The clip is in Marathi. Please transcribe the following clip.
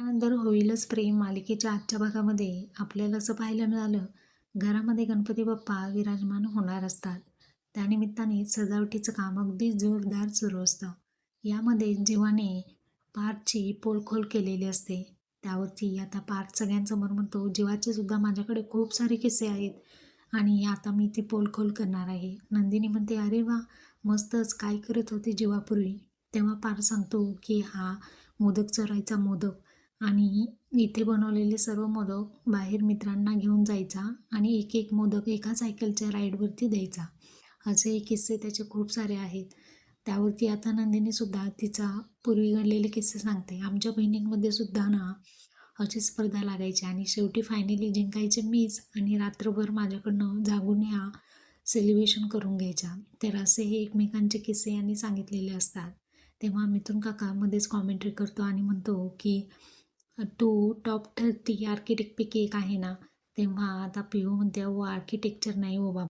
त्यानंतर होईलच प्रेम मालिकेच्या आजच्या भागामध्ये. आपल्याला असं पाहायला मिळालं घरामध्ये गणपती बाप्पा विराजमान होणार असतात. त्यानिमित्ताने सजावटीचं काम अगदी जोरदार सुरू असतं. यामध्ये जीवाने पार्थची पोलखोल केलेली असते. त्यावरती आता पार्थ सगळ्यांसमोर म्हणतो जीवाचे सुद्धा माझ्याकडे खूप सारे किस्से आहेत आणि आता मी ती पोलखोल करणार आहे. नंदिनी म्हणते अरे वा मस्तच. काय करत होती जीवापूर्वी? तेव्हा पार्थ सांगतो की हा मोदक चरायचा मोदक. आणि इथे बनवलेले सर्व मोदक बाहेर मित्रांना घेऊन जायचा आणि एक एक मोदक एका सायकलच्या राईडवरती द्यायचा. असे किस्से त्याचे खूप सारे आहेत. त्यावरती आता नंदिनीसुद्धा तिचा पूर्वी घडलेले किस्से सांगते. आमच्या बहिणींमध्ये सुद्धा ना अशी स्पर्धा लागायची आणि शेवटी फायनली जिंकायचे मीच आणि रात्रभर माझ्याकडनं जागून ह्या सेलिब्रेशन करून घ्यायच्या. तर असे हे एकमेकांचे किस्से यांनी सांगितलेले असतात. तेव्हा मिथून काका मध्येच कॉमेंट्री करतो आणि म्हणतो की टू टॉप थर्टी आर्किटेक्टपैकी एक आहे ना तेव्हा आता पिहू म्हणते हो आर्किटेक्चर नाही हो बाबा.